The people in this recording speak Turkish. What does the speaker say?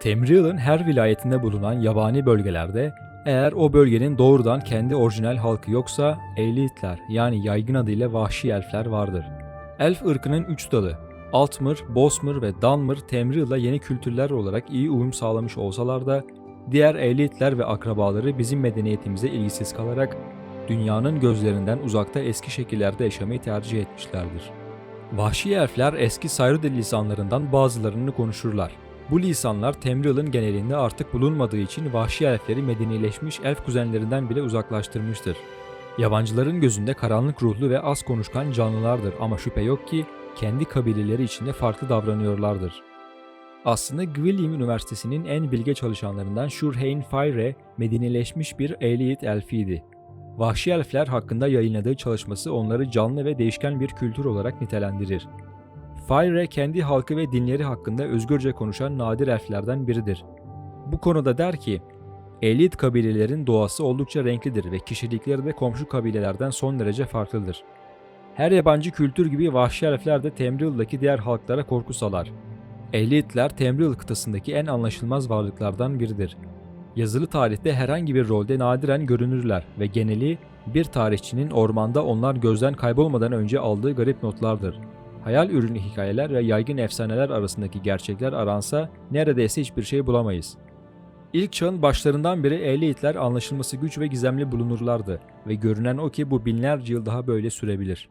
Temril'in her vilayetinde bulunan yabani bölgelerde eğer o bölgenin doğrudan kendi orijinal halkı yoksa Eylitler yani yaygın adıyla vahşi elfler vardır. Elf ırkının üç dalı Altmır, Bosmır ve Danmır Temril'la yeni kültürler olarak iyi uyum sağlamış olsalar da diğer Eylitler ve akrabaları bizim medeniyetimize ilgisiz kalarak dünyanın gözlerinden uzakta eski şekillerde yaşamayı tercih etmişlerdir. Vahşi elfler eski Sayrude lisanlarından bazılarını konuşurlar. Bu lisanlar Temril'in genelinde artık bulunmadığı için vahşi elfleri medenileşmiş elf kuzenlerinden bile uzaklaştırmıştır. Yabancıların gözünde karanlık ruhlu ve az konuşkan canlılardır ama şüphe yok ki kendi kabileleri içinde farklı davranıyorlardır. Aslında Gwilym Üniversitesi'nin en bilge çalışanlarından Shurhain Fayre medenileşmiş bir Eyleit elfiydi. Vahşi elfler hakkında yayınladığı çalışması onları canlı ve değişken bir kültür olarak nitelendirir. Fayre kendi halkı ve dinleri hakkında özgürce konuşan nadir elflerden biridir. Bu konuda der ki, Elit kabilelerin doğası oldukça renklidir ve kişilikleri de komşu kabilelerden son derece farklıdır. Her yabancı kültür gibi vahşi elfler de Temril'daki diğer halklara korku salar. Ehliyetler Temril kıtasındaki en anlaşılmaz varlıklardan biridir. Yazılı tarihte herhangi bir rolde nadiren görünürler ve geneli bir tarihçinin ormanda onlar gözden kaybolmadan önce aldığı garip notlardır. Hayal ürünü hikayeler ve yaygın efsaneler arasındaki gerçekler aransa neredeyse hiçbir şey bulamayız. İlk çağın başlarından beri Ehliyetler anlaşılması güç ve gizemli bulunurlardı ve görünen o ki bu binlerce yıl daha böyle sürebilir.